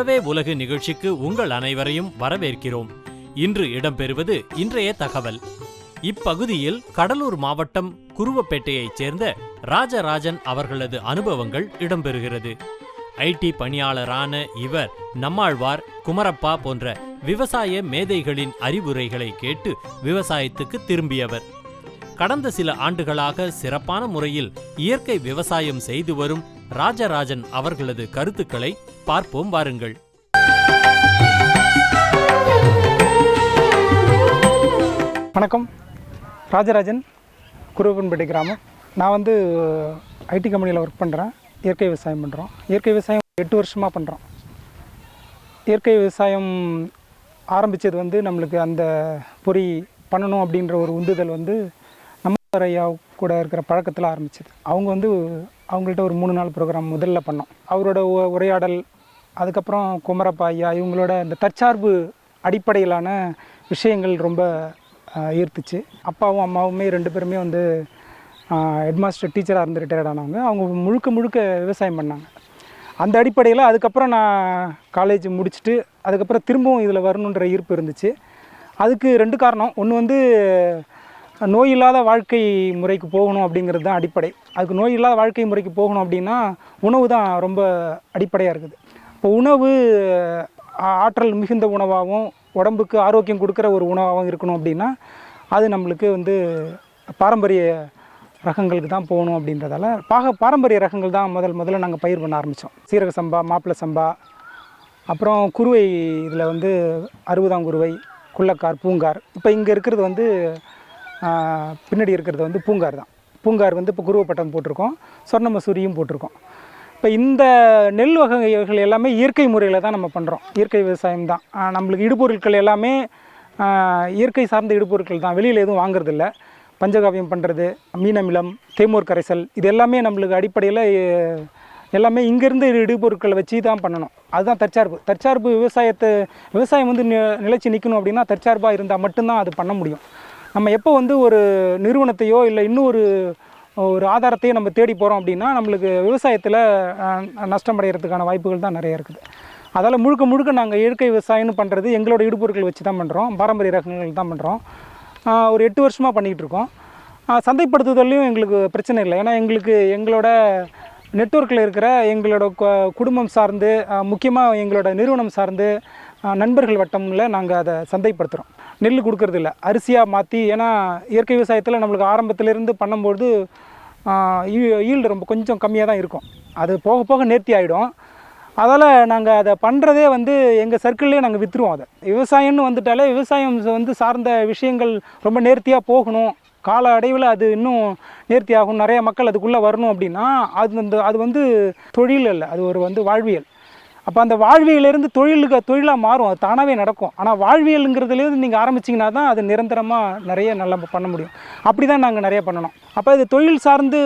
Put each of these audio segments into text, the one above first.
உழவே உலகு நிகழ்ச்சிக்கு உங்கள் அனைவரையும் வரவேற்கிறோம். இன்று இடம்பெறுவது இன்றைய தகவல். இப்பகுதியில் கடலூர் மாவட்டம் குருவப்பேட்டையைச் சேர்ந்த ராஜராஜன் அவர்களது அனுபவங்கள் இடம்பெறுகிறது. ஐடி பணியாளரான இவர் நம்மாழ்வார் குமரப்பா போன்ற விவசாய மேதைகளின் அறிவுரைகளை கேட்டு விவசாயத்துக்கு திரும்பியவர். கடந்த சில ஆண்டுகளாக சிறப்பான முறையில் இயற்கை விவசாயம் செய்து வரும் ராஜராஜன் அவர்களது கருத்துக்களை பார்ப்போம் வாருங்கள். வணக்கம். ராஜராஜன் குருவன்பேட்டை கிராமம். நான் வந்து ஐடி கம்பெனியில் ஒர்க் பண்ணுறேன் இயற்கை விவசாயம் பண்ணுறோம் இயற்கை விவசாயம் எட்டு வருஷமாக பண்ணுறோம் இயற்கை விவசாயம் ஆரம்பித்தது வந்து நம்மளுக்கு அந்த பொறி பண்ணணும் அப்படின்ற ஒரு உந்துதல் வந்து ஐயா கூட இருக்கிற பழக்கத்தில் ஆரம்பிச்சது. அவங்க வந்து அவங்கள்ட்ட ஒரு மூணு நாள் ப்ரோக்ராம் முதல்ல பண்ணோம். அவரோட உ- உரையாடல் அதுக்கப்புறம் குமரப்பா ஐயா இவங்களோட இந்த தற்சார்பு அடிப்படையிலான விஷயங்கள் ரொம்ப ஈர்த்துச்சு. அப்பாவும் அம்மாவுமே ரெண்டு பேருமே வந்து ஹெட்மாஸ்டர் டீச்சராக இருந்து ரிட்டையர்ட் ஆனவங்க அவங்க முழுக்க முழுக்க விவசாயம் பண்ணாங்க. அந்த அடிப்படையில் அதுக்கப்புறம் நான் காலேஜ் முடிச்சுட்டு அதுக்கப்புறம் திரும்பவும் இதில் வரணுன்ற ஈர்ப்பு இருந்துச்சு. அதுக்கு ரெண்டு காரணம். ஒன்று வந்து நோய் இல்லாத வாழ்க்கை முறைக்கு போகணும் அப்படிங்கிறது தான் அடிப்படை. அதுக்கு நோய் இல்லாத வாழ்க்கை முறைக்கு போகணும் அப்படின்னா உணவு தான் ரொம்ப அடிப்படையாக இருக்குது. இப்போ உணவு ஆ- ஆற்றல் மிகுந்த உணவாகவும் உடம்புக்கு ஆரோக்கியம் கொடுக்குற ஒரு உணவாகவும் இருக்கணும் அப்படின்னா அது நம்மளுக்கு வந்து பாரம்பரிய ரகங்களுக்கு தான் போகணும் அப்படின்றதால பாக பாரம்பரிய ரகங்கள் தான் முதல் முதல்ல நாங்கள் பயிர் பண்ண ஆரம்பித்தோம் சீரக சம்பா மாப்பிள்ளை சம்பா அப்புறம் குருவை இதில் வந்து அறுபதாம் குருவை குள்ளக்கார் பூங்கார். இப்போ இங்கே இருக்கிறது வந்து பின்னாடி இருக்கிறது வந்து பூங்கார் தான். பூங்கார் வந்து இப்போ குருவப்பட்டம் போட்டிருக்கோம். சொர்ண மசூரியும் போட்டிருக்கோம். இப்போ இந்த நெல் வகைகள் எல்லாமே இயற்கை முறையில் தான் நம்ம பண்ணுறோம் இயற்கை விவசாயம் தான். நம்மளுக்கு இடுபொருட்கள் எல்லாமே இயற்கை சார்ந்த இடுபொருட்கள் தான். வெளியில் எதுவும் வாங்குறதில்ல. பஞ்சகாவியம் பண்ணுறது மீனமிலம் தேமூர் கரைசல் இது எல்லாமே நம்மளுக்கு அடிப்படையில் எல்லாமே இங்கேருந்து இடுபொருட்களை வச்சு தான் பண்ணணும். அதுதான் தற்சார்பு. தற்சார்பு விவசாயத்தை விவசாயம் வந்து நிலைச்சி நிலைச்சு நிற்கணும் அப்படின்னா தற்சார்பாக இருந்தால் மட்டும்தான் அது பண்ண முடியும். நம்ம எப்போ வந்து ஒரு நிறுவனத்தையோ இல்லை இன்னும் ஒரு ஒரு ஆதாரத்தையும் நம்ம தேடி போகிறோம் அப்படின்னா நம்மளுக்கு விவசாயத்தில் நஷ்டம் அடைகிறதுக்கான வாய்ப்புகள் தான் நிறைய இருக்குது. அதால் முழுக்க முழுக்க நாங்கள் இயற்கை விவசாயம்னு பண்ணுறது எங்களோட இடுபொருட்கள் வச்சு தான் பண்ணுறோம் பாரம்பரிய ரகங்கள் தான் பண்ணுறோம் ஒரு எட்டு வருஷமாக பண்ணிகிட்டு இருக்கோம். சந்தைப்படுத்துதல்லையும் எங்களுக்கு பிரச்சனை இல்லை. ஏன்னா எங்களுக்கு எங்களோட நெட்வொர்க்கில் இருக்கிற எங்களோட கு- குடும்பம் சார்ந்து முக்கியமாக எங்களோட நிறுவனம் சார்ந்து நண்பர்கள் வட்டமில் நாங்கள் அதை சந்தைப்படுத்துகிறோம் நெல் கொடுக்கறதில்ல. அரிசியாக மாற்றி ஏன்னா இயற்கை விவசாயத்தில் நம்மளுக்கு ஆரம்பத்திலேருந்து பண்ணும்போது ஈல்டு ரொம்ப கொஞ்சம் கம்மியாக தான் இருக்கும். அது போக போக நேர்த்தி ஆகிடும் அதால் நாங்கள் அதை பண்ணுறதே வந்து எங்கள் சர்க்கிள்லேயே நாங்கள் விற்றுருவோம் அதை. விவசாயம்னு வந்துட்டாலே விவசாயம் வந்து சார்ந்த விஷயங்கள் ரொம்ப நேர்த்தியாக போகணும். கால அடைவில் அது இன்னும் நேர்த்தி ஆகும் நிறைய மக்கள் அதுக்குள்ளே வரணும் அப்படின்னா அது அந்த அது வந்து தொழில் இல்லை அது ஒரு வந்து வாழ்வியல். அப்போ அந்த வாழ்வியலிருந்து தொழிலுக்கு தொழிலாக மாறும். அது தானாகவே நடக்கும். ஆனால் வாழ்வியலுங்கிறதுலேருந்து நீங்கள் ஆரம்பிச்சிங்கன்னா தான் அது நிரந்தரமாக நிறைய நல்லா பண்ண முடியும். அப்படி தான் நாங்கள் நிறைய பண்ணணும். அப்போ இது தொழில் சார்ந்து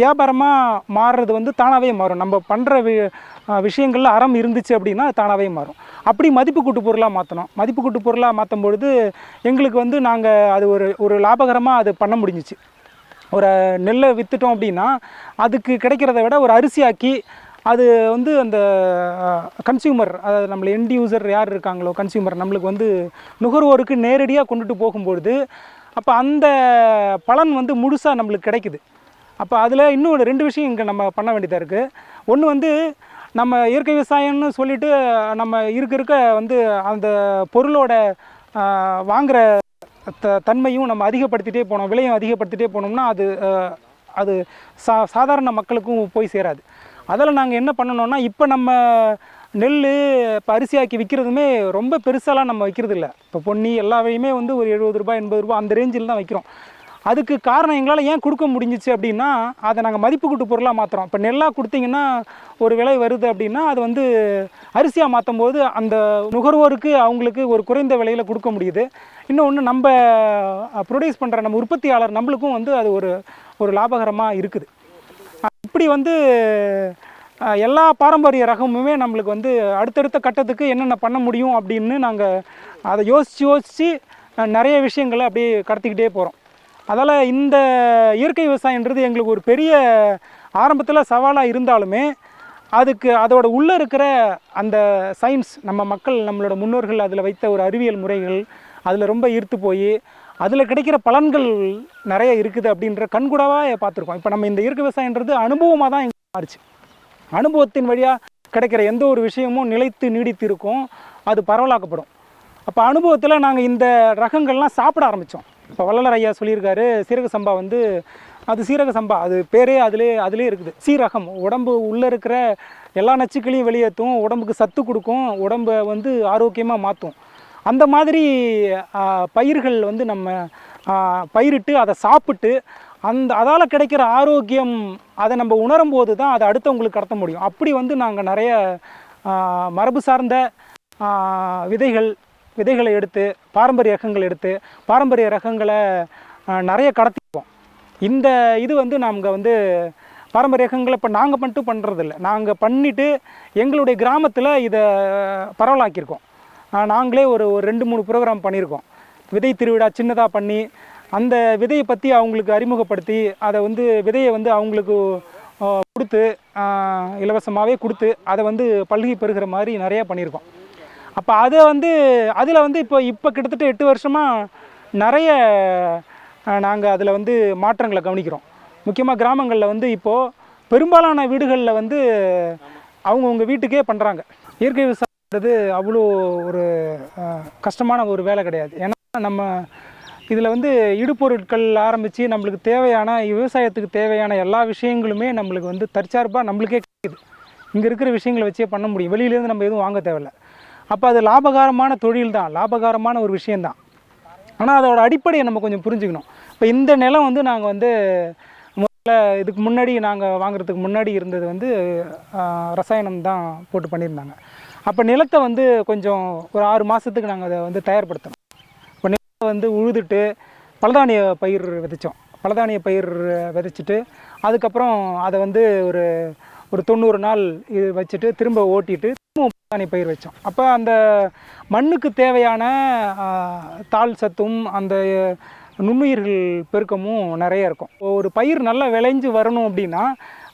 வியாபாரமாக மாறுறது வந்து தானாகவே மாறும். நம்ம பண்ணுற வி விஷயங்களில் அறம் இருந்துச்சு அப்படின்னா அது தானாகவே மாறும். அப்படி மதிப்பு கூட்டு பொருளாக மாற்றணும் மதிப்பு கூட்டு பொருளாக மாற்றும் பொழுது எங்களுக்கு வந்து நாங்கள் அது ஒரு ஒரு லாபகரமாக அது பண்ண முடிஞ்சிச்சு. ஒரு நெல்லை விற்றுட்டோம் அப்படின்னா அதுக்கு கிடைக்கிறத விட ஒரு அரிசியாக்கி அது வந்து அந்த கன்சியூமர் அதாவது நம்மள எண்ட் யூசர் யார் இருக்காங்களோ கன்சியூமர் நம்மளுக்கு வந்து நுகர்வோருக்கு நேரடியாக கொண்டுட்டு போகும்பொழுது அப்போ அந்த பலன் வந்து முழுசாக நம்மளுக்கு கிடைக்குது. அப்போ அதில் இன்னும் ஒரு ரெண்டு விஷயம் இங்கே நம்ம பண்ண வேண்டியதாக இருக்குது ஒன்று வந்து நம்ம இயற்கை விவசாயம்னு சொல்லிட்டு நம்ம இருக்க இருக்க வந்து அந்த பொருளோட வாங்குகிற த தன்மையும் நம்ம அதிகப்படுத்திட்டே போனோம் விலையும் அதிகப்படுத்திட்டே போனோம்னா அது அது சா சாதாரண மக்களுக்கும் போய் சேராது. அதில் நாங்கள் என்ன பண்ணணும்னா இப்போ நம்ம நெல் இப்போ அரிசியாக்கி விற்கிறதுமே ரொம்ப பெருசாலாம் நம்ம வைக்கிறது இல்லை இப்போ பொன்னி எல்லாவையுமே வந்து ஒரு எழுபது ரூபாய் எண்பது ரூபாய் அந்த ரேஞ்சில் தான் வைக்கிறோம். அதுக்கு காரணம் எங்களால் ஏன் கொடுக்க முடிஞ்சிச்சு அப்படின்னா அதை நாங்கள் மதிப்பு கூட்டு பொருளாக மாற்றுறோம் இப்போ நெல்லாக கொடுத்தீங்கன்னா ஒரு விலை வருது அப்படின்னா அது வந்து அரிசியாக மாற்றும் போது அந்த நுகர்வோருக்கு அவங்களுக்கு ஒரு குறைந்த விலையில் கொடுக்க முடியுது. இன்னொன்று நம்ம ப்ரொடியூஸ் பண்ணுற நம்ம உற்பத்தியாளர் நம்மளுக்கும் வந்து அது ஒரு ஒரு லாபகரமாக இருக்குது. இப்படி வந்து எல்லா பாரம்பரிய ரகமுமே நம்மளுக்கு வந்து அடுத்தடுத்த கட்டத்துக்கு என்னென்ன பண்ண முடியும் அப்படின்னு நாங்கள் அதை யோசித்து யோசித்து நிறைய விஷயங்களை அப்படியே கடத்திக்கிட்டே போகிறோம் அதால் இந்த இயற்கை விவசாயன்றது எங்களுக்கு ஒரு பெரிய ஆரம்பத்தில் சவாலாக இருந்தாலுமே அதுக்கு அதோட உள்ளே இருக்கிற அந்த சயின்ஸ் நம்ம மக்கள் நம்மளோட முன்னோர்கள் அதில் வைத்த ஒரு அறிவியல் முறைகள் அதில் ரொம்ப ஈர்த்து போய் அதில் கிடைக்கிற பலன்கள் நிறைய இருக்குது அப்படின்ற கண்கூடாவாக பார்த்துருக்கோம். இப்போ நம்ம இந்த இயற்கை விவசாயன்றது அனுபவமாக தான் இங்கே மாறுச்சு. அனுபவத்தின் வழியாக கிடைக்கிற எந்த ஒரு விஷயமும் நிலைத்து நீடித்து இருக்கும் அது பரவலாக்கப்படும். அப்போ அனுபவத்தில் நாங்கள் இந்த ரகங்கள்லாம் சாப்பிட ஆரம்பித்தோம் இப்போ வள்ளலர் ஐயா சொல்லியிருக்காரு சீரக சம்பா வந்து அது சீரக சம்பா அது பேரே அதிலே அதிலே இருக்குது. சீரகம் உடம்பு உள்ளே இருக்கிற எல்லா நச்சுக்களையும் வெளியேற்றும் உடம்புக்கு சத்து கொடுக்கும் உடம்பை வந்து ஆரோக்கியமாக மாற்றும் அந்த மாதிரி பயிர்கள் வந்து நம்ம பயிரிட்டு அதை சாப்பிட்டு அந்த அதால் கிடைக்கிற ஆரோக்கியம் அதை நம்ம உணரும் போது தான் அதை அடுத்தவங்களுக்கு கடத்த முடியும். அப்படி வந்து நாங்கள் நிறைய மரபு சார்ந்த விதைகள் விதைகளை எடுத்து பாரம்பரிய ரகங்கள் எடுத்து பாரம்பரிய ரகங்களை நிறைய கடத்திப்போம். இந்த இது வந்து நாங்கள் வந்து பாரம்பரிய ரகங்களை இப்போ நாங்கள் மட்டும் பண்ணுறதில்ல நாங்கள் பண்ணிவிட்டு எங்களுடைய கிராமத்தில் இதை பரவலாக்கியிருக்கோம். நாங்களே ஒரு ஒரு ரெண்டு மூணு ப்ரோக்ராம் பண்ணியிருக்கோம். விதை திருவிழா சின்னதாக பண்ணி அந்த விதையை பற்றி அவங்களுக்கு அறிமுகப்படுத்தி அதை வந்து விதையை வந்து அவங்களுக்கு கொடுத்து இலவசமாகவே கொடுத்து அதை வந்து பல்கி பெறுகிற மாதிரி நிறையா பண்ணியிருக்கோம். அப்போ அதை வந்து அதில் வந்து இப்போ இப்போ கிட்டத்தட்ட எட்டு வருஷமாக நிறைய நாங்கள் அதில் வந்து மாற்றங்களை கவனிக்கிறோம். முக்கியமாக கிராமங்களில் வந்து இப்போது பெரும்பாலான வீடுகளில் வந்து அவங்கவுங்க வீட்டுக்கே பண்ணுறாங்க இயற்கை விவசாயம் விவசாயன்றது அவ்வளோ ஒரு கஷ்டமான ஒரு வேலை கிடையாது. ஏன்னா நம்ம இதில் வந்து இடுபொருட்கள் ஆரம்பித்து நம்மளுக்கு தேவையான விவசாயத்துக்கு தேவையான எல்லா விஷயங்களுமே நம்மளுக்கு வந்து தற்சார்பாக நம்மளுக்கே கிடைக்குது. இங்கே இருக்கிற விஷயங்களை வச்சே பண்ண முடியும். வெளியிலேருந்து நம்ம எதுவும் வாங்க தேவையில்ல. அப்போ அது லாபகாரமான தொழில் தான். லாபகாரமான ஒரு விஷயந்தான் ஆனால் அதோட அடிப்படையை நம்ம கொஞ்சம் புரிஞ்சுக்கணும். இப்போ இந்த நிலம் வந்து நாங்கள் வந்து முதல்ல இதுக்கு முன்னாடி நாங்கள் வாங்குறதுக்கு முன்னாடி இருந்தது வந்து ரசாயனம் தான் போட்டு பண்ணியிருந்தாங்க. அப்போ நிலத்தை வந்து கொஞ்சம் ஒரு ஆறு மாதத்துக்கு நாங்கள் அதை வந்து தயார்படுத்தணும். இப்போ நிலத்தை வந்து உழுதுட்டு பலதானிய பயிர் விதைச்சோம். பலதானிய பயிர் விதைச்சிட்டு அதுக்கப்புறம் அதை வந்து ஒரு ஒரு தொண்ணூறு நாள் இது வச்சுட்டு திரும்ப ஓட்டிட்டு திரும்ப பலதானிய பயிர் வச்சோம். அப்போ அந்த மண்ணுக்கு தேவையான தாள் சத்தும் அந்த நுண்ணுயிர்கள் பெருக்கமும் நிறைய இருக்கும். ஒரு பயிர் நல்லா விளைஞ்சு வரணும் அப்படின்னா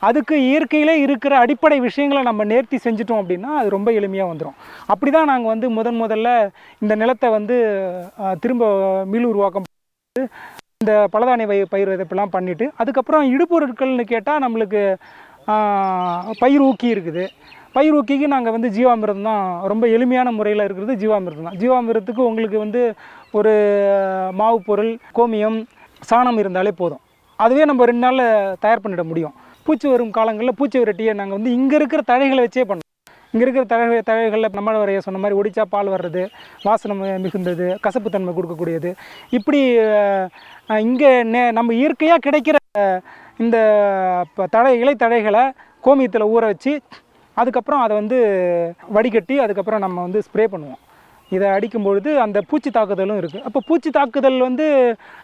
அதுக்கு இயற்கையிலே இருக்கிற அடிப்படை விஷயங்களை நம்ம நேர்த்தி செஞ்சுட்டோம் அப்படின்னா அது ரொம்ப எளிமையாக வந்துடும் அப்படி தான் நாங்கள் வந்து முதன் முதல்ல இந்த நிலத்தை வந்து திரும்ப மீள் உருவாக்கம் இந்த பலதானிய பயிர் பயிர் விதைப்பெல்லாம் பண்ணிவிட்டு அதுக்கப்புறம் இடுபொருட்கள்னு கேட்டால் நம்மளுக்கு பயிர் ஊக்கி இருக்குது. பயிர் ஊக்கிக்கு நாங்கள் வந்து ஜீவாமிரதம் தான் ரொம்ப எளிமையான முறையில் இருக்கிறது ஜீவாமிரதம் தான். ஜீவாமிரத்துக்கு உங்களுக்கு வந்து ஒரு மாவு பொருள் கோமியம் சாணம் இருந்தாலே போதும். அதுவே நம்ம ரெண்டு நாளில் தயார் பண்ணிட முடியும். பூச்சி வரும் காலங்களில் பூச்சி விரட்டியை நாங்கள் வந்து இங்கே இருக்கிற தழைகளை வச்சே பண்ணோம் இங்கே இருக்கிற தழை தழைகளில் நம்ம வரைய சொன்ன மாதிரி ஒடிச்சா பால் வர்றது வாசனை மிகுந்தது கசப்புத்தன்மை கொடுக்கக்கூடியது. இப்படி இங்கே நே நம்ம இயற்கையாக கிடைக்கிற இந்த ப- தழை தழைகளை கோமியத்தில் ஊற வச்சு அதுக்கப்புறம் அதை வந்து வடிகட்டி அதுக்கப்புறம் நம்ம வந்து ஸ்ப்ரே பண்ணுவோம். இதை அடிக்கும் பொழுது அந்த பூச்சி தாக்குதலும் இருக்குது அப்போ பூச்சி தாக்குதல் வந்து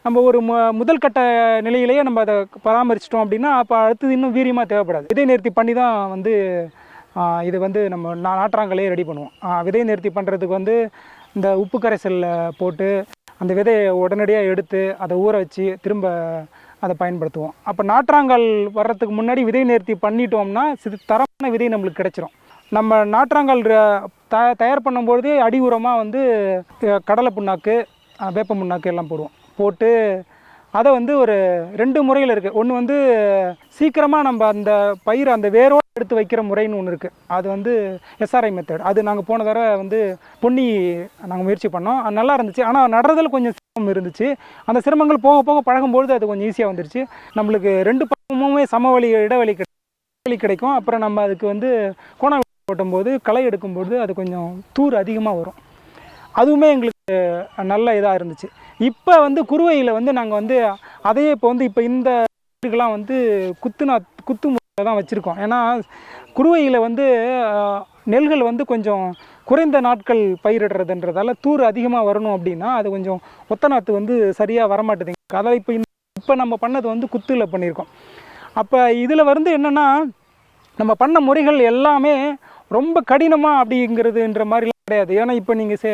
நம்ம ஒரு மு முதல் கட்ட நிலையிலேயே நம்ம அதை பராமரிச்சிட்டோம் அப்படின்னா அப்போ அடுத்தது இன்னும் வீரியமாக தேவைப்படாது. விதை நிறுத்தி பண்ணி தான் வந்து இது வந்து நம்ம நா- நாற்றாங்கலே ரெடி பண்ணுவோம். விதை நிறுத்தி பண்ணுறதுக்கு வந்து இந்த உப்பு கரைசலில் போட்டு அந்த விதையை உடனடியாக எடுத்து அதை ஊற வச்சு திரும்ப அதை பயன்படுத்துவோம். அப்போ நாற்றாங்கல் வர்றதுக்கு முன்னாடி விதை நேர்த்தி பண்ணிட்டோம்னா சிறு தரமான விதை நம்மளுக்கு கிடச்சிரும். நம்ம நாற்றாங்கால் த தயார் பண்ணும்பொழுது அடி உரமாக வந்து கடலை புண்ணாக்கு வேப்ப புண்ணாக்கு எல்லாம் போடுவோம். போட்டு அதை வந்து ஒரு ரெண்டு முறையில் இருக்குது ஒன்று வந்து சீக்கிரமாக நம்ம அந்த பயிர் அந்த வேரோடு எடுத்து வைக்கிற முறைன்னு ஒன்று இருக்குது அது வந்து எஸ்ஆர்ஐ மெத்தட் அது நாங்கள் போன தடவை வந்து பொன்னி நாங்கள் முயற்சி பண்ணோம். அது நல்லா இருந்துச்சு. ஆனால் நடுறதில் கொஞ்சம் சிரமம் இருந்துச்சு. அந்த சிரமங்கள் போக போக பழகும்பொழுது அது கொஞ்சம் ஈஸியாக வந்துருச்சு. நம்மளுக்கு ரெண்டு பக்கமுமே சமவெளி இடைவெளி கிடை- இடைவெளி கிடைக்கும். அப்புறம் நம்ம அதுக்கு வந்து கோண ஓட்டும்போது களை எடுக்கும்போது அது கொஞ்சம் தூர் அதிகமாக வரும். அதுவுமே எங்களுக்கு நல்ல இதாக இருந்துச்சு. இப்போ வந்து குருவையில் வந்து நாங்கள் வந்து அதையே இப்போ வந்து இப்போ இந்த இதுக்கெல்லாம் வந்து குத்துனா குத்து முறையில் தான் வச்சுருக்கோம். ஏன்னா குருவையில் வந்து நெல்கள் வந்து கொஞ்சம் குறைந்த நாட்கள் பயிரிடுறதுன்றதால தூர் அதிகமாக வரணும் அப்படின்னா அது கொஞ்சம் ஒத்த நாற்று வந்து சரியாக வரமாட்டேதுங்க அதாவது இப்போ இப்போ நம்ம பண்ணது வந்து குத்தில் பண்ணியிருக்கோம் அப்போ இதில் வந்து என்னென்னா நம்ம பண்ண முறைகள் எல்லாமே ரொம்ப கடினமாக அப்படிங்கிறதுன்ற மாதிரிலாம் கிடையாது. ஏன்னா இப்போ நீங்கள் சே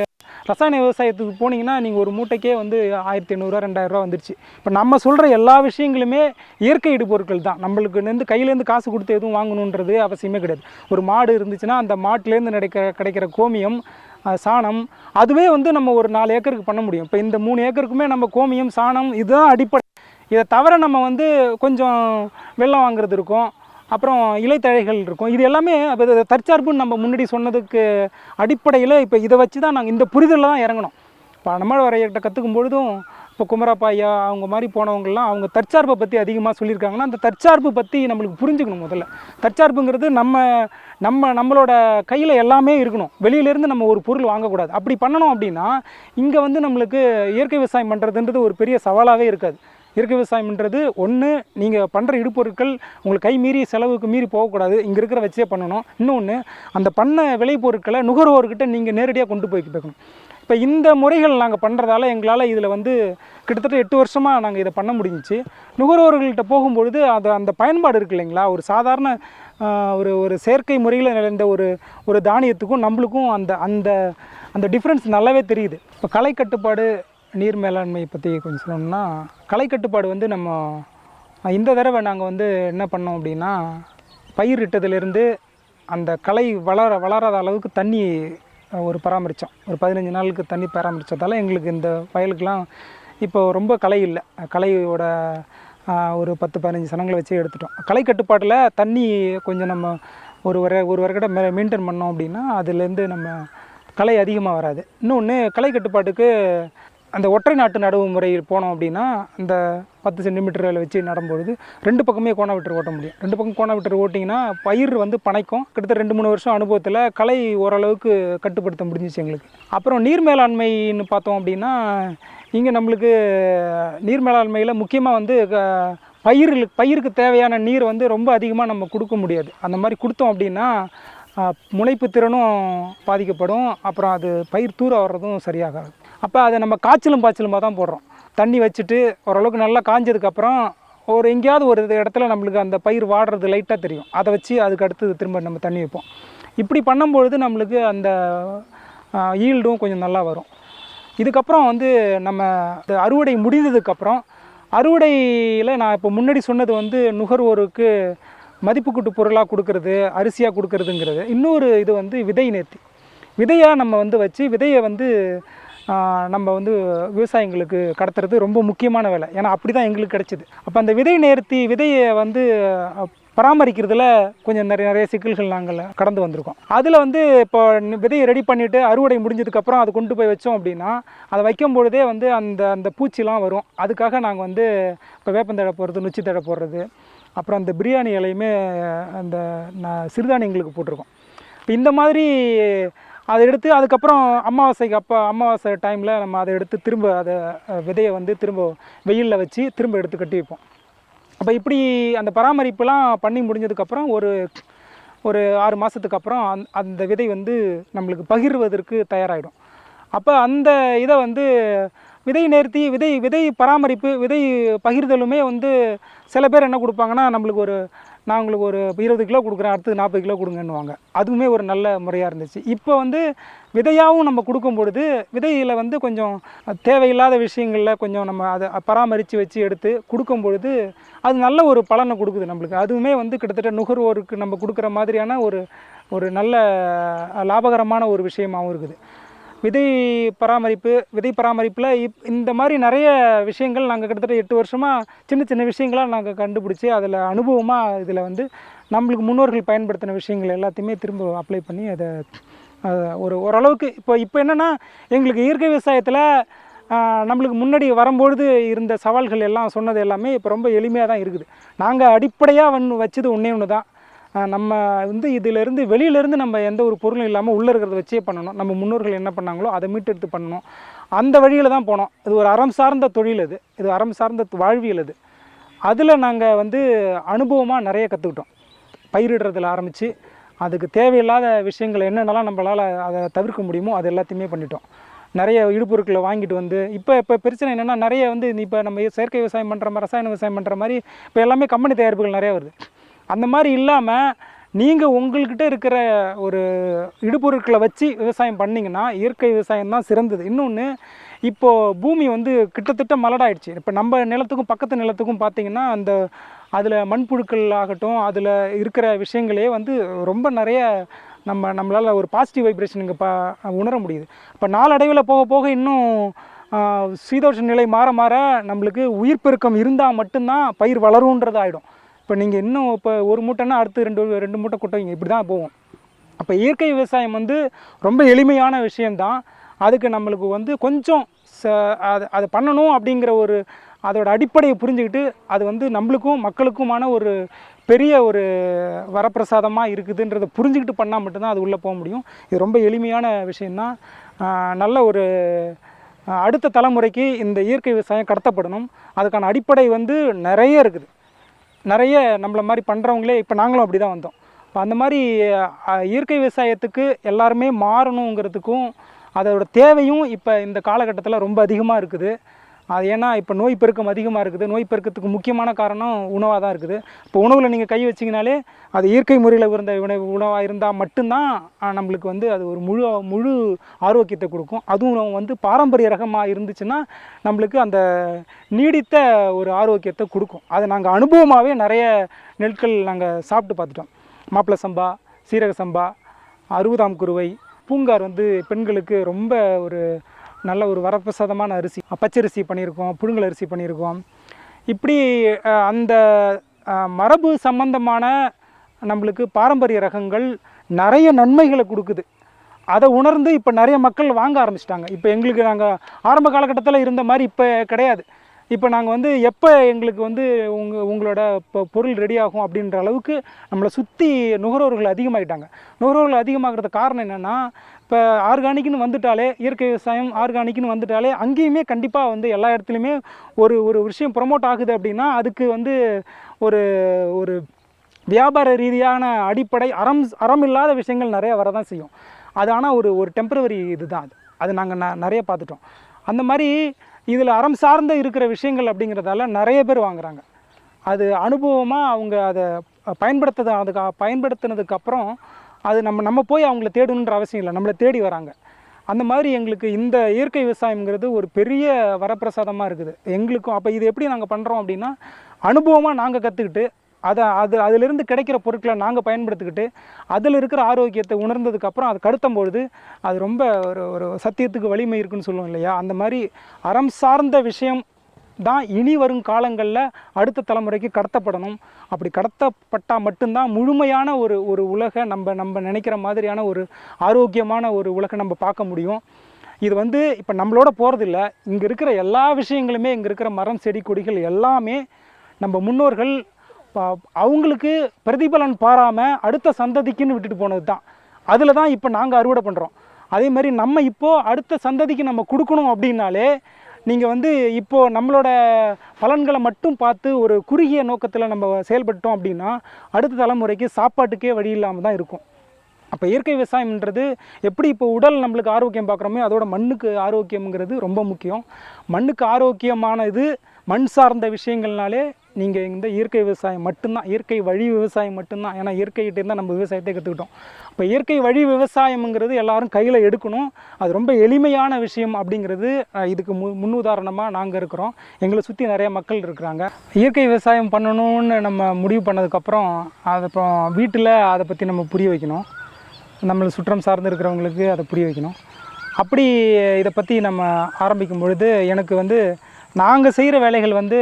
ரசாயன விவசாயத்துக்கு போனீங்கன்னா நீங்கள் ஒரு மூட்டைக்கே வந்து ஆயிரத்தி எண்ணூறுரூவா ரெண்டாயிரரூவா வந்துருச்சு. இப்போ நம்ம சொல்கிற எல்லா விஷயங்களுமே இயற்கை இடுபொருட்கள் தான். நம்மளுக்கு வந்து கையிலேருந்து காசு கொடுத்து எதுவும் வாங்கணுன்றது அவசியமே கிடையாது. ஒரு மாடு இருந்துச்சுன்னா அந்த மாட்டிலேருந்து கிடைக்கிற கிடைக்கிற கோமியம் சாணம் அதுவே வந்து நம்ம ஒரு நாலு ஏக்கருக்கு பண்ண முடியும். இப்போ இந்த மூணு ஏக்கருக்குமே நம்ம கோமியம் சாணம் இதுதான் அடிப்படை. இதை தவிர நம்ம வந்து கொஞ்சம் வெள்ளம் வாங்குறது இருக்கும். அப்புறம் இலைத்தழைகள் இருக்கும். இது எல்லாமே அப்ப தற்சார்புன்னு நம்ம முன்னாடி சொன்னதுக்கு அடிப்படையில் இப்போ இதை வச்சு தான் நாங்கள் இந்த புரிதலில் தான் இறங்கணும் இப்போ நம்ம வரையிட்ட கற்றுக்கும் பொழுதும் இப்போ குமரப்பாயா அவங்க மாதிரி போனவங்கலாம் அவங்க தற்சார்பை பற்றி அதிகமாக சொல்லியிருக்காங்கன்னா அந்த தற்சார்பு பற்றி நம்மளுக்கு புரிஞ்சுக்கணும் முதல்ல. தற்சார்புங்கிறது நம்ம நம்ம நம்மளோட கையில் எல்லாமே இருக்கணும். வெளியிலேருந்து நம்ம ஒரு பொருள் வாங்கக்கூடாது. அப்படி பண்ணணும் அப்படின்னா இங்கே வந்து நம்மளுக்கு இயற்கை விவசாயம் பண்ணுறதுன்றது ஒரு பெரிய சவாலாகவே இருக்காது. இயற்கை விவசாயம்ன்றது ஒன்று நீங்கள் பண்ணுற இடுபொருட்கள் உங்களுக்கு கை மீறி செலவுக்கு மீறி போகக்கூடாது. இங்கே இருக்கிற வச்சே பண்ணணும். இன்னொன்று அந்த பண்ண விளைபொருட்களை நுகர்வோர்கிட்ட நீங்கள் நேரடியாக கொண்டு போய் வைக்கணும். இப்போ இந்த முறைகள் நாங்கள் பண்ணுறதால எங்களால் இதில் வந்து கிட்டத்தட்ட எட்டு வருஷமாக நாங்கள் இதை பண்ண முடிஞ்சிச்சு. நுகர்வோர்கள்ட்ட போகும்பொழுது அது அந்த பயன்பாடு இருக்கு இல்லைங்களா? ஒரு சாதாரண ஒரு ஒரு செயற்கை முறையில் நிறைந்த ஒரு ஒரு தானியத்துக்கும் நம்மளுக்கும் அந்த அந்த அந்த டிஃப்ரென்ஸ் நல்லாவே தெரியுது. இப்போ கலை கட்டுப்பாடு நீர் மேலாண்மை பற்றி கொஞ்சம் சொல்லணும்னா கலை கட்டுப்பாடு வந்து நம்ம இந்த தடவை நாங்கள் வந்து என்ன பண்ணோம் அப்படின்னா பயிர் இட்டதுலேருந்து அந்த களை வளர வளராத அளவுக்கு தண்ணி ஒரு பராமரித்தோம் ஒரு பதினஞ்சு நாளுக்கு தண்ணி பராமரித்ததால் எங்களுக்கு இந்த வயலுக்கெலாம் இப்போ ரொம்ப களை இல்லை. களையோட ஒரு பத்து பதினஞ்சு சனங்களை வச்சு எடுத்துட்டோம். களை கட்டுப்பாட்டில் தண்ணி கொஞ்சம் நம்ம ஒரு வர ஒரு வரக்கிட்ட மே மெயின்டைன் பண்ணோம் அப்படின்னா அதுலேருந்து நம்ம களை அதிகமாக வராது. இன்னொன்று களை கட்டுப்பாட்டுக்கு அந்த ஒற்றை நாட்டு நடவு முறையில் போனோம் அப்படின்னா அந்த பத்து சென்டிமீட்டரில் வச்சு நடும்பொழுது ரெண்டு பக்கமே கோணாவிட்டர் ஓட்ட முடியும். ரெண்டு பக்கம் கோணாவிட்டர் ஓட்டிங்கன்னா பயிர் வந்து பனைக்கும். கிட்டத்தட்ட ரெண்டு மூணு வருஷம் அனுபவத்தில் களை ஓரளவுக்கு கட்டுப்படுத்த முடிஞ்சிச்சு எங்களுக்கு. அப்புறம் நீர் மேலாண்மைன்னு பார்த்தோம் அப்படின்னா இங்கே நம்மளுக்கு நீர் மேலாண்மையில் முக்கியமாக வந்து க- பயிரில் பயிருக்கு தேவையான நீர் வந்து ரொம்ப அதிகமாக நம்ம கொடுக்க முடியாது. அந்த மாதிரி கொடுத்தோம் அப்படின்னா முளைப்பு திறனும் பாதிக்கப்படும். அப்புறம் அது பயிர் தூர வர்றதும் சரியாகாது. அப்போ அதை நம்ம காய்ச்சலும் பாய்ச்சலுமாக தான் போடுறோம். தண்ணி வச்சுட்டு ஓரளவுக்கு நல்லா காஞ்சதுக்கப்புறம் ஒரு எங்கேயாவது ஒரு இடத்துல நம்மளுக்கு அந்த பயிர் வாடுறது லைட்டாக தெரியும். அதை வச்சு அதுக்கு அடுத்து திரும்ப நம்ம தண்ணி வைப்போம். இப்படி பண்ணும்பொழுது நம்மளுக்கு அந்த ஈல்டும் கொஞ்சம் நல்லா வரும். இதுக்கப்புறம் வந்து நம்ம அறுவடை முடிந்ததுக்கப்புறம் அறுவடையில் நான் இப்போ முன்னாடி சொன்னது வந்து நுகர்வோருக்கு மதிப்புக்கூட்டு பொருளாக கொடுக்கறது அரிசியாக கொடுக்கறதுங்கிறது. இன்னொரு இது வந்து விதை நேர்த்தி. விதையாக நம்ம வந்து வச்சு விதையை வந்து நம்ம வந்து விவசாயிங்களுக்கு கடத்துறது ரொம்ப முக்கியமான வேலை. ஏன்னா அப்படி தான் எங்களுக்கு கிடச்சிது. அப்போ அந்த விதை நேர்த்தி விதையை வந்து பராமரிக்கிறதுல கொஞ்சம் நிறைய நிறைய சிக்கல்கள் நாங்கள் கடந்து வந்திருக்கோம். அதில் வந்து இப்போ விதையை ரெடி பண்ணிவிட்டு அறுவடை முடிஞ்சதுக்கப்புறம் அதை கொண்டு போய் வச்சோம் அப்படின்னா அதை வைக்கும் பொழுதே வந்து அந்த அந்த பூச்சிலாம் வரும். அதுக்காக நாங்கள் வந்து இப்போ வேப்பந்தழை போடுறது நொச்சி தழை போடுறது அப்புறம் அந்த பிரியாணி இலையுமே அந்த நான் சிறுதானியங்களுக்கு போட்டிருக்கோம். இப்போ இந்த மாதிரி அதை எடுத்து அதுக்கப்புறம் அமாவாசைக்கு அப்போ அமாவாசை டைமில் நம்ம அதை எடுத்து திரும்ப அதை விதையை வந்து திரும்ப வெயிலில் வச்சு திரும்ப எடுத்து கட்டி வைப்போம். அப்போ இப்படி அந்த பராமரிப்புலாம் பண்ணி முடிஞ்சதுக்கப்புறம் ஒரு ஒரு ஆறு மாதத்துக்கு அப்புறம் அந் அந்த விதை வந்து நம்மளுக்கு பகிர்வதற்கு தயாராகிடும் அப்போ அந்த இதை வந்து விதை நேர்த்தி விதை விதை பராமரிப்பு விதை பகிர்தலுமே வந்து சில பேர் என்ன கொடுப்பாங்கன்னா நம்மளுக்கு ஒரு நான் உங்களுக்கு ஒரு இருபது கிலோ கொடுக்குறேன் அடுத்து நாற்பது கிலோ கொடுங்கன்னுவாங்க. அதுவுமே ஒரு நல்ல முறையாக இருந்துச்சு. இப்போ வந்து விதையாகவும் நம்ம கொடுக்கும் பொழுது விதையில் வந்து கொஞ்சம் தேவையில்லாத விஷயங்களில் கொஞ்சம் நம்ம அதை பராமரித்து வச்சு எடுத்து கொடுக்கும் பொழுது அது நல்ல ஒரு பலனை கொடுக்குது நம்மளுக்கு. அதுவுமே வந்து கிட்டத்தட்ட நுகர்வோருக்கு நம்ம கொடுக்குற மாதிரியான ஒரு ஒரு நல்ல லாபகரமான ஒரு விஷயமாகவும் இருக்குது. விதை பராமரிப்பு விதை பராமரிப்பில் இப் இந்த மாதிரி நிறைய விஷயங்கள் நாங்கள் கிட்டத்தட்ட எட்டு வருஷமாக சின்ன சின்ன விஷயங்களாக நாங்கள் கண்டுபிடிச்சி அதில் அனுபவமாக இதில் வந்து நம்மளுக்கு முன்னோர்கள் பயன்படுத்தின விஷயங்கள் எல்லாத்தையுமே திரும்ப அப்ளை பண்ணி அதை ஒரு ஓரளவுக்கு இப்போ இப்போ என்னென்னா எங்களுக்கு இயற்கை விவசாயத்தில் நம்மளுக்கு முன்னாடி வரும்பொழுது இருந்த சவால்கள் எல்லாம் சொன்னது எல்லாமே இப்போ ரொம்ப எளிமையாக தான் இருக்குது. நாங்கள் அடிப்படையாக வந்து வச்சது ஒன்றே ஒன்று தான் நம்ம வந்து இதிலிருந்து வெளியிலேருந்து நம்ம எந்த ஒரு பொருளும் இல்லாமல் உள்ளே இருக்கிறத வச்சே பண்ணணும். நம்ம முன்னோர்கள் என்ன பண்ணாங்களோ அதை மீட்டெடுத்து பண்ணணும். அந்த வழியில் தான் போனோம். இது ஒரு அறம் சார்ந்த தொழில் அது. இது அறம் சார்ந்த வாழ்வியல் அது. அதில் நாங்கள் வந்து அனுபவமாக நிறைய கற்றுக்கிட்டோம் பயிரிடுறதுல ஆரம்பித்து அதுக்கு தேவையில்லாத விஷயங்கள் என்னென்னலாம் நம்மளால் அதை தவிர்க்க முடியுமோ அது எல்லாத்தையுமே பண்ணிட்டோம். நிறைய இடுபொருட்களை வாங்கிட்டு வந்து இப்போ இப்போ பிரச்சனை என்னென்னா நிறைய வந்து இப்போ நம்ம செயற்கை விவசாயம் பண்ணுற மாதிரி ரசாயன விவசாயம் பண்ணுற மாதிரி இப்போ எல்லாமே கம்பெனி தயாரிப்புகள் நிறைய வருது. அந்த மாதிரி இல்லாமல் நீங்கள் உங்கள்கிட்ட இருக்கிற ஒரு இடுபொருட்களை வச்சு விவசாயம் பண்ணிங்கன்னா இயற்கை விவசாயம் தான் சிறந்தது. இன்னொன்று இப்போது பூமி வந்து கிட்டத்தட்ட மலடாயிடுச்சு. இப்போ நம்ம நிலத்துக்கும் பக்கத்து நிலத்துக்கும் பார்த்தீங்கன்னா அந்த அதில் மண்புழுக்கள் ஆகட்டும் அதில் இருக்கிற விஷயங்களே வந்து ரொம்ப நிறைய நம்ம நம்மளால் ஒரு பாசிட்டிவ் வைப்ரேஷன் இங்கே பா உணர முடியுது. இப்போ நாளடைவில் போக போக இன்னும் சீதோஷ நிலை மாற மாற நம்மளுக்கு உயிர் பெருக்கம் இருந்தால் மட்டும்தான் பயிர் வளருன்றது ஆகிடும் இப்போ நீங்கள் இன்னும் இப்போ ஒரு மூட்டைன்னா அடுத்து ரெண்டு ரெண்டு மூட்டை கொட்டுவீங்க இப்படி தான் போகும். அப்போ இயற்கை விவசாயம் வந்து ரொம்ப எளிமையான விஷயந்தான் அதுக்கு நம்மளுக்கு வந்து கொஞ்சம் ச அது அதை பண்ணணும் அப்படிங்கிற ஒரு அதோட அடிப்படையை புரிஞ்சுக்கிட்டு அது வந்து நம்மளுக்கும் மக்களுக்குமான ஒரு பெரிய ஒரு வரப்பிரசாதமாக இருக்குதுன்றதை புரிஞ்சுக்கிட்டு பண்ணால் மட்டும்தான் அது உள்ளே போக முடியும். இது ரொம்ப எளிமையான விஷயந்தான் நல்ல ஒரு அடுத்த தலைமுறைக்கு இந்த இயற்கை விவசாயம் கடத்தப்படணும். அதுக்கான அடிப்படை வந்து நிறைய இருக்குது. நிறைய நம்மள மாதிரி பண்ணுறவங்களே இப்போ நாங்களும் அப்படி தான் வந்தோம். இப்போ அந்த மாதிரி இயற்கை விவசாயத்துக்கு எல்லாருமே மாறணுங்கிறதுக்கும் அதோட தேவையும் இப்போ இந்த காலகட்டத்தில் ரொம்ப அதிகமாக இருக்குது. அது ஏன்னா இப்போ நோய் பெருக்கம் அதிகமாக இருக்குது. நோய் பெருக்கத்துக்கு முக்கியமான காரணம் உணவாக தான் இருக்குது. இப்போ உணவில் நீங்கள் கை வச்சிங்கனாலே அது இயற்கை முறையில் இருந்த உணவு உணவாக இருந்தால் மட்டும்தான் நம்மளுக்கு வந்து அது ஒரு முழு முழு ஆரோக்கியத்தை கொடுக்கும். அதுவும் வந்து பாரம்பரிய ரகமாக இருந்துச்சுன்னா நம்மளுக்கு அந்த நீடித்த ஒரு ஆரோக்கியத்தை கொடுக்கும். அதை நாங்கள் அனுபவமாகவே நிறைய நெற்கள் நாங்கள் சாப்பிட்டு பார்த்துட்டோம். மாப்பிள்ளை சம்பா சீரக சம்பா அறுபதாம் குருவை பூங்கார் வந்து பெண்களுக்கு ரொம்ப ஒரு நல்ல ஒரு வரப்பிரசாதமான அரிசி பச்சரிசி பண்ணியிருக்கோம் புழுங்கல் அரிசி பண்ணியிருக்கோம். இப்படி அந்த மரபு சம்பந்தமான நம்மளுக்கு பாரம்பரிய ரகங்கள் நிறைய நன்மைகளை கொடுக்குது. அதை உணர்ந்து இப்போ நிறைய மக்கள் வாங்க ஆரம்பிச்சிட்டாங்க. இப்போ எங்களுக்கு நாங்கள் ஆரம்ப காலகட்டத்தில் இருந்த மாதிரி இப்போ கிடையாது. இப்போ நாங்கள் வந்து எப்போ எங்களுக்கு வந்து உங்கள் உங்களோட இப்போ பொருள் ரெடி ஆகும் அப்படின்ற அளவுக்கு நம்மளை சுற்றி நுகர்வோர்கள் அதிகமாகிட்டாங்க நுகர்வோர்கள் அதிகமாகிறது காரணம் என்னென்னா இப்போ ஆர்கானிக்னு வந்துட்டாலே இயற்கை விவசாயம் ஆர்கானிக்னு வந்துட்டாலே அங்கேயுமே கண்டிப்பாக வந்து எல்லா இடத்துலையுமே ஒரு ஒரு விஷயம் ப்ரொமோட் ஆகுது அப்படின்னா அதுக்கு வந்து ஒரு ஒரு வியாபார ரீதியான அடிப்படை அறம் அறம் இல்லாத விஷயங்கள் நிறைய வரதான் செய்யும். அது ஆனால் ஒரு ஒரு டெம்பரவரி இதுதான் அது. அது நாங்கள் ந நிறைய பார்த்துட்டோம். அந்த மாதிரி இதில் அறம் சார்ந்த இருக்கிற விஷயங்கள் அப்படிங்கிறதால நிறைய பேர் வாங்குகிறாங்க அது அனுபவமாக அவங்க அதை பயன்படுத்தது அதுக்கு பயன்படுத்தினதுக்கப்புறம் அது நம்ம நம்ம போய் அவங்கள தேடணுன்ற அவசியம் இல்லை. நம்மளை தேடி வராங்க. அந்த மாதிரி எங்களுக்கு இந்த இயற்கை விவசாயம்ங்கிறது ஒரு பெரிய வரப்பிரசாதமாக இருக்குது. எங்களுக்கும் அப்போ இது எப்படி நாங்கள் பண்ணுறோம் அப்படின்னா அனுபவமாக நாங்கள் கற்றுக்கிட்டு அதை அது அதிலிருந்து கிடைக்கிற பொருட்களை நாங்கள் பயன்படுத்திக்கிட்டு அதில் இருக்கிற ஆரோக்கியத்தை உணர்ந்ததுக்கப்புறம் அது கடத்தும்பொழுது அது ரொம்ப ஒரு ஒரு சத்தியத்துக்கு வலிமை இருக்குன்னு சொல்லுவோம் இல்லையா? அந்த மாதிரி அறம் சார்ந்த விஷயம் தான் இனி வரும் காலங்களில் அடுத்த தலைமுறைக்கு கடத்தப்படணும். அப்படி கடத்தப்பட்டால் மட்டும்தான் முழுமையான ஒரு ஒரு உலகை நம்ம நம்ம நினைக்கிற மாதிரியான ஒரு ஆரோக்கியமான ஒரு உலகை நம்ம பார்க்க முடியும். இது வந்து இப்போ நம்மளோட போகிறதில்ல இங்கே இருக்கிற எல்லா விஷயங்களுமே இங்கே இருக்கிற மரம் செடி கொடிகள் எல்லாமே நம்ம முன்னோர்கள் அவங்களுக்கு பிரதிபலன் பாராமல் அடுத்த சந்ததிக்குன்னு விட்டுட்டு போனது தான் அதில் தான் இப்போ நாங்கள் அறுவடை பண்ணுறோம் அதே மாதிரி நம்ம இப்போது அடுத்த சந்ததிக்கு நம்ம கொடுக்கணும் அப்படின்னாலே நீங்கள் வந்து இப்போது நம்மளோட பலன்களை மட்டும் பார்த்து ஒரு குறுகிய நோக்கத்தில் நம்ம செயல்பட்டோம் அப்படின்னா அடுத்த தலைமுறைக்கு சாப்பாட்டுக்கே வழி இல்லாமல் தான் இருக்கும். அப்போ இயற்கை விவசாயம்ன்றது எப்படி இப்போ உடல் நம்மளுக்கு ஆரோக்கியம் பார்க்குறோமோ அதோட மண்ணுக்கு ஆரோக்கியம்ங்கிறது ரொம்ப முக்கியம். மண்ணுக்கு ஆரோக்கியமானது மண் சார்ந்த விஷயங்கள்னாலே நீங்கள் இந்த இயற்கை விவசாயம் மட்டும்தான் இயற்கை வழி விவசாயம் மட்டும்தான். ஏன்னா இயற்கைகிட்ட இருந்தால் நம்ம விவசாயத்தை கற்றுக்கிட்டோம் இப்போ இயற்கை வழி விவசாயம்ங்கிறது எல்லாரும் கையில் எடுக்கணும். அது ரொம்ப எளிமையான விஷயம் அப்படிங்கிறது இதுக்கு மு முன்னுதாரணமாக நாங்கள் இருக்கிறோம். எங்களை சுற்றி நிறைய மக்கள் இருக்கிறாங்க. இயற்கை விவசாயம் பண்ணணும்னு நம்ம முடிவு பண்ணதுக்கப்புறம் அது அப்புறம் வீட்டில் அதை பற்றி நம்ம புரிய வைக்கணும். நம்மளை சுற்றம் சார்ந்து இருக்கிறவங்களுக்கு அதை புரிய வைக்கணும். அப்படி இதை பற்றி நம்ம ஆரம்பிக்கும் பொழுது எனக்கு வந்து நாங்கள் செய்கிற வேலைகள் வந்து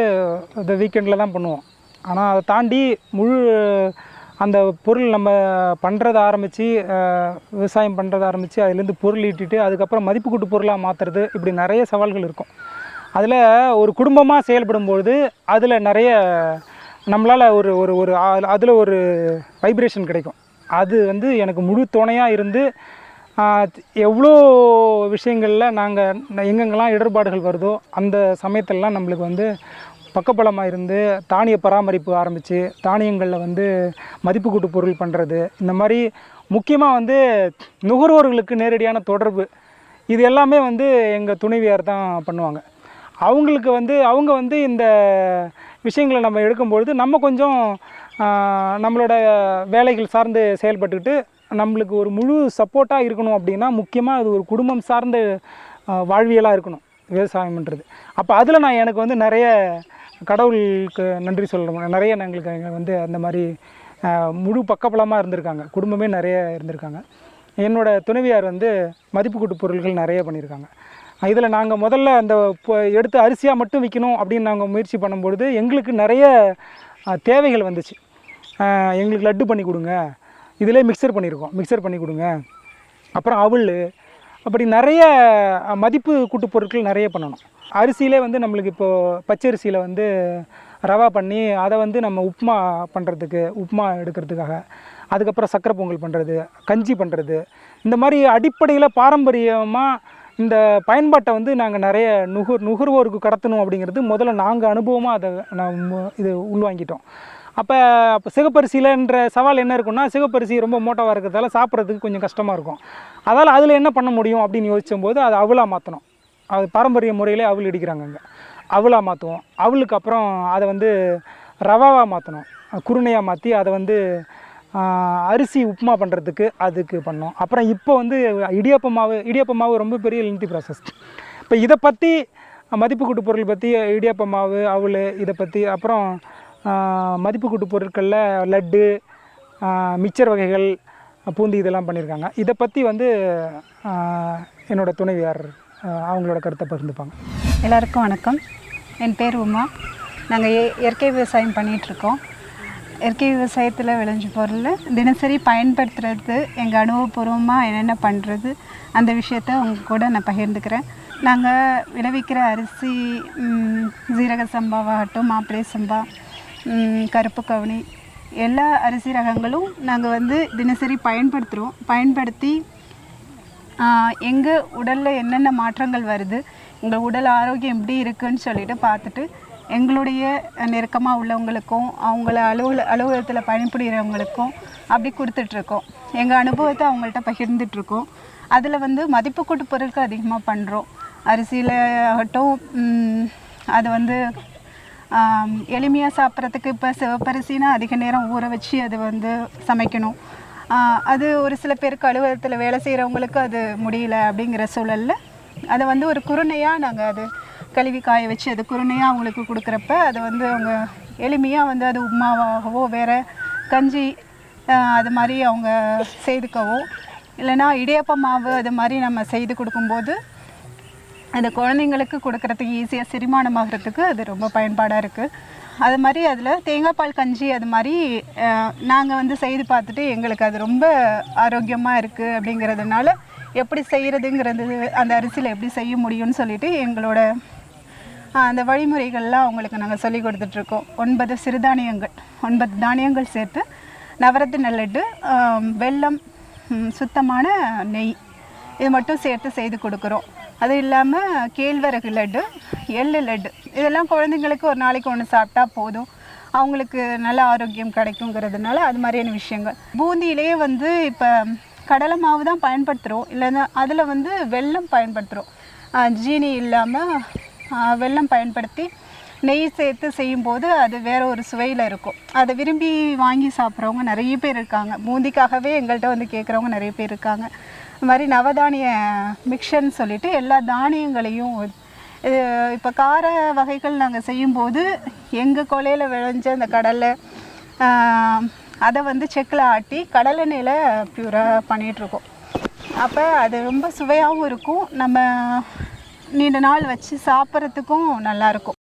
இந்த வீக்கெண்டில் தான் பண்ணுவோம். ஆனால் அதை தாண்டி முழு அந்த பொருள் நம்ம பண்ணுறத ஆரம்பித்து விவசாயம் பண்ணுறத ஆரம்பித்து அதுலேருந்து பொருள் ஈட்டிட்டு அதுக்கப்புறம் மதிப்பு கூட்டு பொருளாக மாற்றுறது இப்படி நிறைய சவால்கள் இருக்கும். அதில் ஒரு குடும்பமாக செயல்படும்பொழுது அதில் நிறைய நம்மளால் ஒரு ஒரு ஒரு அதில் ஒரு வைப்ரேஷன் கிடைக்கும். அது வந்து எனக்கு முழு துணையாக இருந்து எவ்வளோ விஷயங்களில் நாங்கள் எங்கெங்கெல்லாம் இடர்பாடுகள் வருதோ அந்த சமயத்திலலாம் நம்மளுக்கு வந்து பக்கபலமாக இருந்து தானிய பராமரிப்பு ஆரம்பித்து தானியங்களில் வந்து மதிப்பு கூட்டு பொருள் பண்ணுறது இந்த மாதிரி முக்கியமாக வந்து நுகர்வோர்களுக்கு நேரடியான தொடர்பு இது எல்லாமே வந்து எங்கள் துணைவியார் தான் பண்ணுவாங்க. அவங்களுக்கு வந்து அவங்க வந்து இந்த விஷயங்களை நம்ம எடுக்கும்பொழுது நம்ம கொஞ்சம் நம்மளோட வேலைகள் சார்ந்து செயல்பட்டுக்கிட்டு நம்மளுக்கு ஒரு முழு சப்போர்ட்டாக இருக்கணும் அப்படின்னா முக்கியமாக அது ஒரு குடும்பம் சார்ந்த வாழ்வியலாக இருக்கணும். விவசாயம்ன்றது அப்போ அதில் நான் எனக்கு வந்து நிறைய கடவுளுக்கு நன்றி சொல்லணும். நிறைய எங்களுக்கு அங்க வந்து அந்த மாதிரி முழு பக்கபலமாக இருந்திருக்காங்க. குடும்பமே நிறைய இருந்திருக்காங்க. என்னோடய துணைவியார் வந்து மதிப்பு கூட்டு பொருள்கள் நிறைய பண்ணியிருக்காங்க. இதில் நாங்கள் முதல்ல அந்த பொ- எடுத்து அரிசியாக மட்டும் விற்கணும் அப்படின்னு நாங்கள் முயற்சி பண்ணும்பொழுது எங்களுக்கு நிறைய தேவைகள் வந்துச்சு. எங்களுக்கு லட்டு பண்ணி கொடுங்க. இதிலே மிக்சர் பண்ணியிருக்கோம். மிக்சர் பண்ணி கொடுங்க. அப்புறம் அவள். அப்படி நிறைய மதிப்பு கூட்டு பொருட்கள் நிறைய பண்ணணும். அரிசியிலே வந்து நம்மளுக்கு இப்போது பச்சரிசியில் வந்து ரவா பண்ணி அதை வந்து நம்ம உப்புமா பண்ணுறதுக்கு உப்புமா எடுக்கிறதுக்காக. அதுக்கப்புறம் சக்கரை பொங்கல் பண்ணுறது கஞ்சி பண்ணுறது இந்த மாதிரி அடிப்படையில் பாரம்பரியமாக இந்த பயன்பாட்டை வந்து நாங்கள் நிறைய நுகர் நுகர்வோருக்கு கடத்தணும் அப்படிங்கிறது முதல்ல நாங்கள் அனுபவமாக அதை நான் இது உள்வாங்கிட்டோம். அப்போ அப்போ சிகப்பரிசியிலன்ற சவால் என்ன இருக்குன்னா சிகப்பரிசி ரொம்ப மோட்டோவாக இருக்கிறதால சாப்பிட்றதுக்கு கொஞ்சம் கஷ்டமாக இருக்கும். அதால் அதில் என்ன பண்ண முடியும் அப்படின்னு யோசிச்சும்போது அது அவலாக மாற்றணும் அது பாரம்பரிய முறையிலே அவள் இடிக்கிறாங்க அங்கே. அவலாக மாற்றுவோம் அவளுக்கு அப்புறம் அதை வந்து ரவாவாக மாற்றணும் குருணையாக மாற்றி அதை வந்து அரிசி உப்புமா பண்ணுறதுக்கு அதுக்கு பண்ணோம் அப்புறம் இப்போ வந்து இடியப்ப மாவு இடியப்ப மாவு ரொம்ப பெரிய லென்த்தி ப்ராசஸ் இப்போ இதை பற்றி மதிப்பு கூட்டு பொருள் பற்றி இடியப்ப மாவு அவள் இதை பற்றி அப்புறம் மதிப்பு கூட்டு பொருட்களில் லட்டு மிச்சர் வகைகள் பூந்தி இதெல்லாம் பண்ணியிருக்காங்க இதை பற்றி வந்து என்னோடய துணைவியார் அவங்களோட கருத்தை பகிர்ந்துப்பாங்க. எல்லாருக்கும் வணக்கம். என் பேர் உமா. நாங்கள் இயற்கை விவசாயம் பண்ணிகிட்ருக்கோம் இயற்கை விவசாயத்தில் விளைஞ்ச பொருள் தினசரி பயன்படுத்துறது எங்கள் அனுபவபூர்வமாக என்னென்ன பண்ணுறது அந்த விஷயத்த உங்க கூட நான் பகிர்ந்துக்கிறேன். நாங்கள் விளைவிக்கிற அரிசி ஜீரக சம்பாவாகட்டும் மாப்பிள்ளை சம்பா கருப்பு கவுனி. எல்லா அரிசி ரகங்களும் நாங்கள் வந்து தினசரி பயன்படுத்துகிறோம் பயன்படுத்தி எங்கள் உடலில் என்னென்ன மாற்றங்கள் வருது எங்கள் உடல் ஆரோக்கியம் எப்படி இருக்குன்னு சொல்லிட்டு பார்த்துட்டு எங்களுடைய நெருக்கமாக உள்ளவங்களுக்கும் அவங்கள அலுவல அலுவலகத்தில் பணிபுரிகிறவங்களுக்கும் அப்படி கொடுத்துட்ருக்கோம். எங்கள் அனுபவத்தை அவங்கள்ட்ட பகிர்ந்துட்டுருக்கோம் அதில் வந்து மதிப்பு கூட்டு பொருட்கள் அதிகமாக பண்ணுறோம் அரிசியில் ஆகட்டும் அது வந்து எளிமையாக சாப்பிட்றதுக்கு இப்போ சிவப்பரிசினா அதிக நேரம் ஊற வச்சு அது வந்து சமைக்கணும். அது ஒரு சில பேருக்கு அலுவலகத்தில் வேலை செய்கிறவங்களுக்கு அது முடியல அப்படிங்கிற சூழலில் அதை வந்து ஒரு குருணையாக நாங்கள் அது கழுவி காய வச்சு அது குருணையாக அவங்களுக்கு கொடுக்குறப்ப அது வந்து அவங்க எளிமையாக வந்து அது உப்மாவாகவோ வேறு கஞ்சி அது மாதிரி அவங்க செய்துக்கவோ. இல்லைன்னா இடியப்ப மாவு அது மாதிரி நம்ம செய்து கொடுக்கும்போது அந்த குழந்தைங்களுக்கு கொடுக்கறதுக்கு ஈஸியாக செரிமானமாகிறதுக்கு அது ரொம்ப பயன்பாடாக இருக்குது அது மாதிரி அதில் தேங்காய் பால் கஞ்சி அது மாதிரி நாங்கள் வந்து செய்து பார்த்துட்டு எங்களுக்கு அது ரொம்ப ஆரோக்கியமாக இருக்குது அப்படிங்கிறதுனால எப்படி செய்கிறதுங்கிறது அந்த அரிசியில் எப்படி செய்ய முடியும்னு சொல்லிட்டு எங்களோட அந்த வழிமுறைகள்லாம் அவங்களுக்கு நாங்கள் சொல்லி கொடுத்துட்ருக்கோம். ஒன்பது சிறுதானியங்கள் ஒன்பது தானியங்கள் சேர்த்து நவரத்தின லட்டு வெல்லம் சுத்தமான நெய் இது மட்டும் சேர்த்து செய்து கொடுக்குறோம். அது இல்லாமல் கேழ்வரகு லட்டு எள்ளு லட்டு. இதெல்லாம் குழந்தைங்களுக்கு ஒரு நாளைக்கு ஒன்று சாப்பிட்டா போதும். அவங்களுக்கு நல்ல ஆரோக்கியம் கிடைக்குங்கிறதுனால அது மாதிரியான விஷயங்கள். பூந்தியிலேயே வந்து இப்போ கடலை மாவு தான் பயன்படுத்துகிறோம் இல்லைன்னா அதில் வந்து வெல்லம் பயன்படுத்துகிறோம் ஜீனி இல்லாமல் வெல்லம் பயன்படுத்தி நெய் சேர்த்து செய்யும்போது அது வேற ஒரு சுவையில் இருக்கும். அதை விரும்பி வாங்கி சாப்பிட்றவங்க நிறைய பேர் இருக்காங்க. பூந்திக்காகவே எங்கள்கிட்ட வந்து கேட்குறவங்க நிறைய பேர் இருக்காங்க. இந்த மாதிரி நவதானிய மிக்சர்னு சொல்லிட்டு எல்லா தானியங்களையும் இப்போ கார வகைகள் நாங்கள் செய்யும்போது எங்கள் கொலையில் விளைஞ்ச அந்த கடலை அதை வந்து செக்கில் ஆட்டி கடலெண்ணெயில் பியூராக பண்ணிகிட்ருக்கோம் அப்போ அது ரொம்ப சுவையாகவும் இருக்கும். நம்ம நீண்ட நாள் வச்சு சாப்பிட்றதுக்கும் நல்லாயிருக்கும்